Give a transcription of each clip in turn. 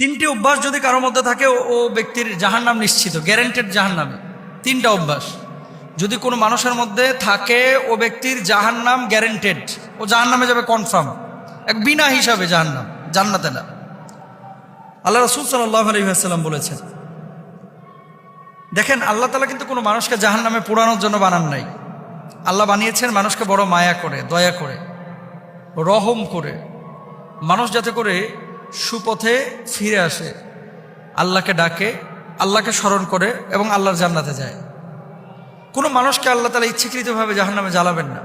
তিনটি অভ্যাস যদি কারোর মধ্যে থাকে, ও- ব্যক্তির জাহান নাম নিশ্চিত গ্যারেন্টেড জাহান নামে তিনটা অভ্যাস। যদি কোনো মানুষের মধ্যে থাকে, ও ব্যক্তির জাহান নাম গ্যারেন্টেড ও জাহান নামে যাবে কনফার্ম এক বিনা হিসাবে জাহান নাম জান্নাতে না। আল্লাহ রসুল সাল্লাহ আলহিহাস্লাম বলেছেন, দেখেন, আল্লাহ তালা কিন্তু কোনো মানুষকে জাহান নামে পোড়ানোর জন্য বানান নাই। আল্লাহ বানিয়েছেন মানুষকে বড় মায়া করে, দয়া করে, রহম করে। মানুষ যাতে করে সুপথে ফিরে আসে। আল্লাহকে ডাকে, আল্লাহকে স্মরণ করে এবং আল্লাহর জান্নাতে যায়। কোনো মানুষকে আল্লাহ তালা ইচ্ছাকৃতভাবে জাহান নামে জ্বালাবেন না।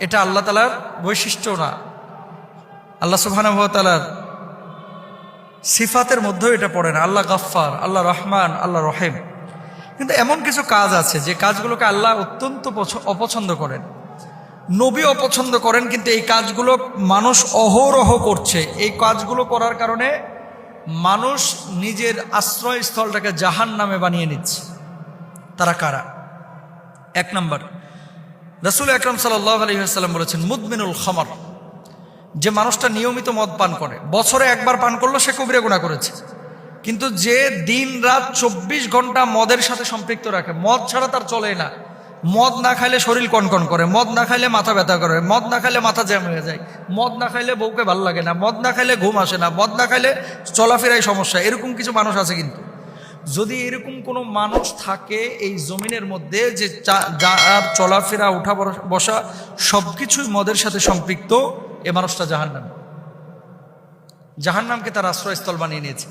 এটা আল্লাহ তালার বৈশিষ্ট্য না। আল্লাহ সুবাহানুভতালার সিফাতের মধ্যেও এটা পড়ে না। আল্লাহ গাফফার, আল্লাহ রহমান, আল্লাহ রহেম। কিন্তু এমন কিছু কাজ আছে যে কাজগুলোকে আল্লাহ অত্যন্ত পছ- অপছন্দ করেন। নবী অপছন্দ করেন, কিন্তু এই কাজগুলো মানুষ অহরহ করছে। এই কাজগুলো করার কারণে মানুষ নিজের আশ্রয়স্থলটাকে জাহান নামে বানিয়ে নিচ্ছে। তারা কারা? এক নম্বর, রসুল আকরম সাল্লাহ আলহিহাস্লাম বলেছেন, মুদমিনুল খমর যে মানুষটা নিয়মিত মদ পান করে, বছরে একবার পান করল, সে কবিরে গুণা করেছে। কিন্তু যে দিন রাত চব্বিশ ঘণ্টা মদের সাথে সম্পৃক্ত রাখে, মদ ছাড়া তার চলে না। মদ না খাইলে শরীর কনকন করে, মদ না খাইলে মাথা ব্যথা করে, মদ না খাইলে মাথা জ্যাম হয়ে যায়। মদ না খাইলে বউকে ভালো লাগে না, মদ না খাইলে ঘুম আসে না, মদ না খাইলে চলাফেরাই সমস্যা, এরকম কিছু মানুষ আছে কিন্তু। যদি এরকম কোনো মানুষ থাকে এই জমিনের মধ্যে যে যার চলাফেরা, উঠা বস- বসা সব কিছুই মদের সাথে সম্পৃক্ত, এ মানুষটা জাহান্নাম। জাহান্নামকে তার আশ্রয়স্থল বানিয়ে নিয়েছে।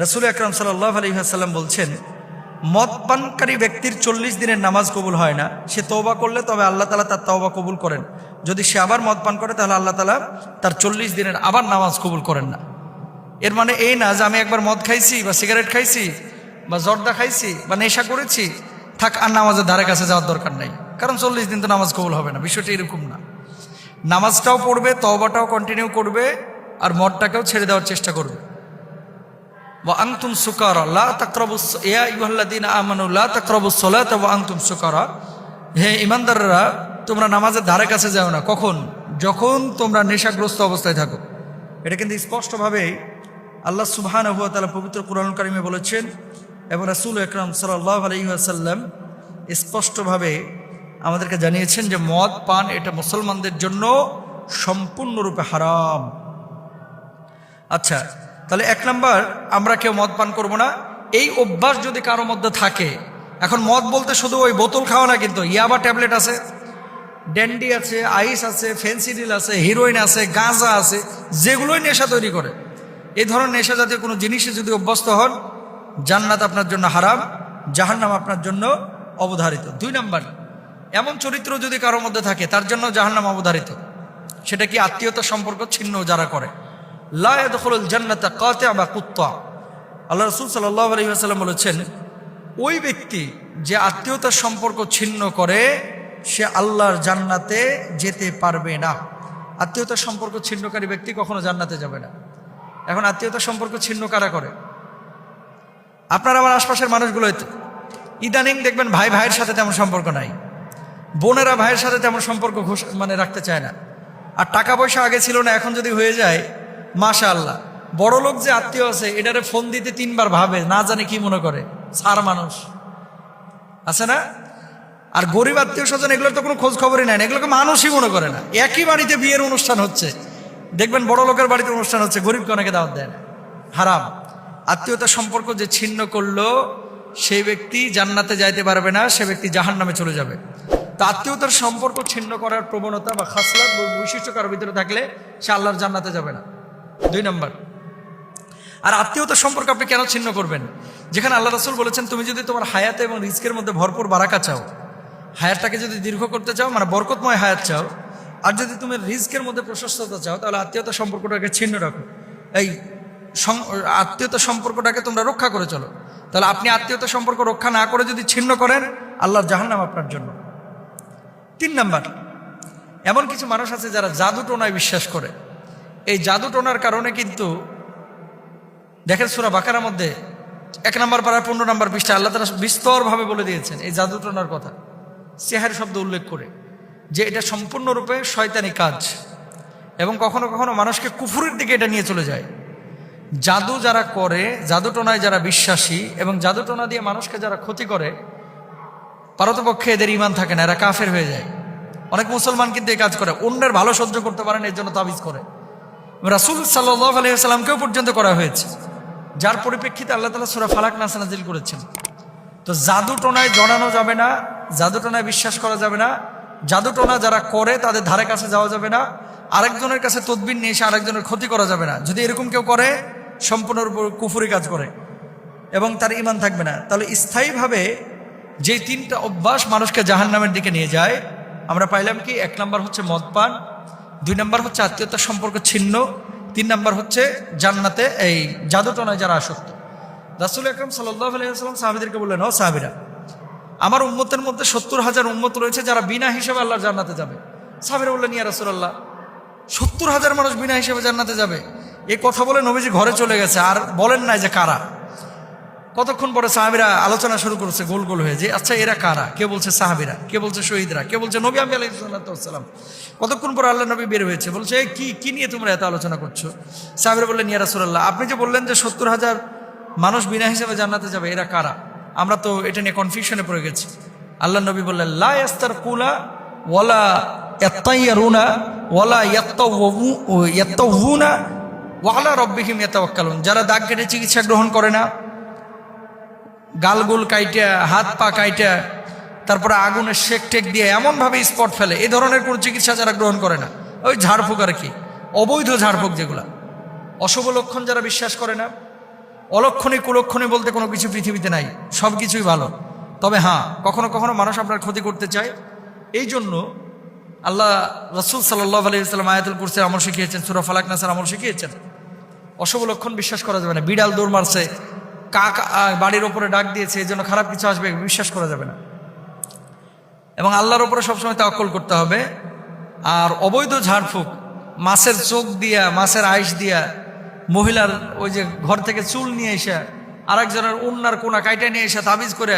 রসুল আকরম সাল্লাহ আলহিহাসাল্লাম বলছেন মদ পানকারী ব্যক্তির চল্লিশ দিনের নামাজ কবুল হয় না, সে তওবা করলে তবে আল্লাহ তালা তার তওবা কবুল করেন। যদি সে আবার মদ পান করে, তাহলে আল্লাহ তালা তার চল্লিশ দিনের আবার নামাজ কবুল করেন না। এর মানে এই না যে আমি একবার মদ খাইছি বা সিগারেট খাইছি বা জর্দা খাইছি বা নেশা করেছি, থাক আর নামাজের ধারে কাছে যাওয়ার দরকার নাই। কারণ চল্লিশ দিন তো নামাজ কবুল হবে না, বিষয়টা এরকম না। নামাজটাও পড়বে, তওবাটাও কন্টিনিউ করবে, আর মদটাকেও ছেড়ে দেওয়ার চেষ্টা করবে। ওয়া আনতুম সুকারা, লা তাকরাবুস ইয়া আইয়ুহাল্লাযীনা আমানু, লা তাকরাবুস সালাতা ওয়া আনতুম সুকারা। হে ইমানদাররা তোমরা নামাজের ধারে কাছে যাও না। কখন? যখন তোমরা নেশাগ্রস্ত অবস্থায় থাকো। এটা কিন্তু স্পষ্টভাবে আল্লাহ সুবহানাহু ওয়া তাআলা পবিত্র কোরআন কারিমে বলেছেন এবং রাসূল আকরাম সাল্লাল্লাহু আলাইহি ওয়াসাল্লাম স্পষ্টভাবে আমাদেরকে জানিয়েছেন যে মদ, পান এটা মুসলমানদের জন্য সম্পূর্ণরূপে হারাম। আচ্ছা তাহলে এক নাম্বার, আমরা কেউ মদ পান করব না। এই অভ্যাস যদি কারও মধ্যে থাকে, এখন মদ বলতে শুধু ওই বোতল খাওয়া না কিন্তু ইয়াবা ট্যাবলেট আছে, ড্যান্ডি আছে, আইস আছে ফেন্সিডিল আছে, হিরোইন আছে, গাঁজা আছে, যেগুলোই নেশা তৈরি করে। এই ধরনের নেশা জাতীয় কোনো জিনিসে যদি অভ্যস্ত হন, জান্নাত আপনার জন্য হারাম, জাহান্নাম আপনার জন্য অবধারিত। দুই নাম্বার, এমন চরিত্র যদি কারোর মধ্যে থাকে, তার জন্য জাহান্নাম অবধারিত। সেটা কি আত্মীয়তা সম্পর্ক, ছিন্ন যারা করে। জান্নাতা বা আল্লাহ রসুল সাল্লাহ বলেছেন, ওই ব্যক্তি যে আত্মীয়তার সম্পর্ক ছিন্ন করে, সে আল্লাহর জান্নাতে যেতে পারবে না। আত্মীয়তার সম্পর্ক ছিন্নকারী ব্যক্তি কখনো জান্নাতে যাবে না। এখন আত্মীয়তার সম্পর্ক ছিন্ন কারা করে? আপনার আমার আশপাশের মানুষগুলো ইদানিং দেখবেন ভাই ভাইয়ের সাথে তেমন সম্পর্ক নাই। বোনেরা ভাইয়ের সাথে তেমন সম্পর্ক মানে রাখতে চায় না। আর টাকা পয়সা আগে ছিল না, এখন যদি হয়ে যায় মাশা আল্লাহ বড় লোক যে আত্মীয় আছে, এটারে ফোন দিতে তিনবার ভাবে, না জানে কি মনে করে। সার মানুষ। আছে না? আর গরিব আত্মীয় স্বজন, এগুলোর তো কোনো খোঁজ খবরই নেয় না। এগুলোকে মানুষই মনে করে না। একই বাড়িতে বিয়ের অনুষ্ঠান হচ্ছে। দেখবেন বড় লোকের বাড়িতে অনুষ্ঠান হচ্ছে, গরিবকে অনেকে দাওয়াত দেয় না। হারাম। আত্মীয়তার সম্পর্ক যে ছিন্ন করল, সেই ব্যক্তি জান্নাতে যাইতে পারবে না, সে ব্যক্তি জাহান নামে চলে যাবে। তা আত্মীয়তার সম্পর্ক ছিন্ন করার প্রবণতা বা খাসলাত বৈশিষ্ট্য কারোর ভিতরে থাকলে সে আল্লাহর জান্নাতে যাবে না। দুই নম্বর। আর আত্মীয়তার সম্পর্ক আপনি কেন ছিন্ন করবেন? যেখানে আল্লাহ রাসুল বলেছেন, তুমি যদি তোমার হায়াতে এবং রিস্কের মধ্যে ভরপুর বারাকা চাও, হায়াতটাকে যদি দীর্ঘ করতে চাও মানে বরকতময় হায়াত চাও, আর যদি তুমি রিস্কের মধ্যে প্রশস্ততা চাও, তাহলে আত্মীয়তা সম্পর্কটাকে ছিন্ন রাখো। এই আত্মীয়তা সম্পর্কটাকে তোমরা রক্ষা করে চলো। তাহলে আপনি আত্মীয়তা সম্পর্ক রক্ষা না করে যদি ছিন্ন করেন, আল্লাহর জাহান্নাম আপনার জন্য। তিন নাম্বার, এমন কিছু মানুষ আছে যারা জাদু টোনায় বিশ্বাস করে। এই জাদু টোনার কারণে কিন্তু দেখেন সুরা বাকারার মধ্যে এক নম্বর পাড়ার পনেরো নম্বর পৃষ্ঠা আল্লাহ তালা বিস্তরভাবে বলে দিয়েছেন এই জাদু টোনার কথা। চেহার শব্দ উল্লেখ করে যে এটা সম্পূর্ণরূপে শয়তানি কাজ এবং কখনো কখনো মানুষকে কুফুরের দিকে এটা নিয়ে চলে যায়। জাদু যারা করে জাদুটোনায় যারা বিশ্বাসী এবং জাদুটোনা দিয়ে মানুষকে যারা ক্ষতি করে, পারতপক্ষে এদের ইমান থাকে না, এরা কাফের হয়ে যায়। অনেক মুসলমান কিন্তু এই কাজ করে, অন্যের ভালো সহ্য করতে পারেন এর জন্য তাবিজ করে। রাসুল সাল্লাহ আলহিহাস্লামকেও পর্যন্ত করা হয়েছে। যার পরিপ্রেক্ষিতে আল্লাহ তালা সুরা ফালাক নাসানাজিল করেছেন। তো জাদুটোনায় জড়ানো যাবে না জাদুটোনায় বিশ্বাস করা যাবে না জাদুটোনা যারা করে তাদের ধারে কাছে যাওয়া যাবে না, আরেকজনের কাছে তদবির নিয়ে এসে আরেকজনের ক্ষতি করা যাবে না। যদি এরকম কেউ করে, সম্পূর্ণরূপে কুফুরি কাজ করে এবং তার ইমান থাকবে না। তাহলে স্থায়ীভাবে যে তিনটা অভ্যাস মানুষকে জাহান নামের দিকে নিয়ে যায়, আমরা পাইলাম কি, এক নম্বর হচ্ছে মদপান দুই নম্বর হচ্ছে আত্মীয়তার সম্পর্ক ছিন্ন, তিন নম্বর হচ্ছে জান্নাতে এই জাদুটনায় যারা আসক্ত। রাসুল আকরম সাল্লাহ সাহাবিদেরকে বললেন, ও সাহাবিরা, আমার উম্মতের মধ্যে সত্তর হাজার উম্মত রয়েছে যারা বিনা হিসেবে আল্লাহর জান্নাতে যাবে। সাহাবিরা বললেন, ইয়া রাসুলাল্লাহ, সত্তর হাজার মানুষ বিনা হিসেবে জান্নাতে যাবে। এই কথা বলে নবীজি ঘরে চলে গেছে, আর বলেন নাই যে কারা? কতক্ষণ পরে সাহাবিরা আলোচনা শুরু করেছে, গোল গোল হয়ে, যে আচ্ছা এরা কারা? কে বলছে সাহাবিরা? কে বলছে শহীদরা? কে বলছে নবী আমি আলাইসাল্লাম কতক্ষণ পর আল্লাহ নবী বের হয়েছে, বলছে "এই কি কি নিয়ে তোমরা এত আলোচনা করছ? সাহাবিরা বললেন, ইয়া রাসুলাল্লাহ, আপনি যে বললেন যে সত্তর হাজার মানুষ বিনা হিসেবে জান্নাতে যাবে, এরা কারা? আমরা তো এটা নিয়ে কনফিউশনে পড়ে গেছি। আল্লাহ নবী বললেন, লা ইয়াস্তার কুলা ওয়ালা ইয়াত্তাইয়ারুনা ওয়ালা ইয়াত্তাউনা ওয়ালা রব্বিহিম ইয়াতাওয়াক্কালুন। যারা দাগ কেটে চিকিৎসা গ্রহণ করে না গালগুল কাইটা, হাত পা কাইটা, তারপরে আগুনের শেক টেক দিয়ে এমনভাবে স্পট ফেলে, এ ধরনের কোনো চিকিৎসা যারা গ্রহণ করে না। ওই ঝাড়ফুঁক আর কি, অবৈধ ঝাড়ফুঁক যেগুলা। অশুভ লক্ষণ যারা বিশ্বাস করে না, অলক্ষণী কুলক্ষণী বলতে কোনো কিছু পৃথিবীতে নাই সব কিছুই ভালো। তবে হ্যাঁ কখনো কখনো মানুষ আপনার ক্ষতি করতে চায়। এই জন্য আল্লাহ রসুল সাল্লাহ আলাইসাল্লাম আয়াতুল কুরসের আমল শিখিয়েছেন, সুরা ফালাক নাসার আমল শিখিয়েছেন। অশুভ লক্ষণ বিশ্বাস করা যাবে না। বিড়াল দৌড় মারছে কাক বাড়ির ওপরে ডাক দিয়েছে এই জন্য খারাপ কিছু আসবে, বিশ্বাস করা যাবে না। এবং আল্লাহর ওপরে সবসময় তাওয়াক্কল করতে হবে। আর অবৈধ ঝাড়ফুঁক, মাছের চোখ দিয়া, মাছের আইস দিয়া, মহিলার ওই যে ঘর থেকে চুল নিয়ে এসে, আরেকজনের উন্নার কোনা কাইটা নিয়ে এসে তাবিজ করে,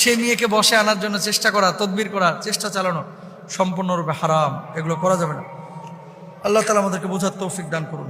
সে মেয়েকে বসে আনার জন্য চেষ্টা করা, তদবির করা, চেষ্টা চালানো, সম্পূর্ণরূপে হারাম, এগুলো করা যাবে না। আল্লাহ তালা আমাদেরকে বোঝার তৌফিক দান করুন।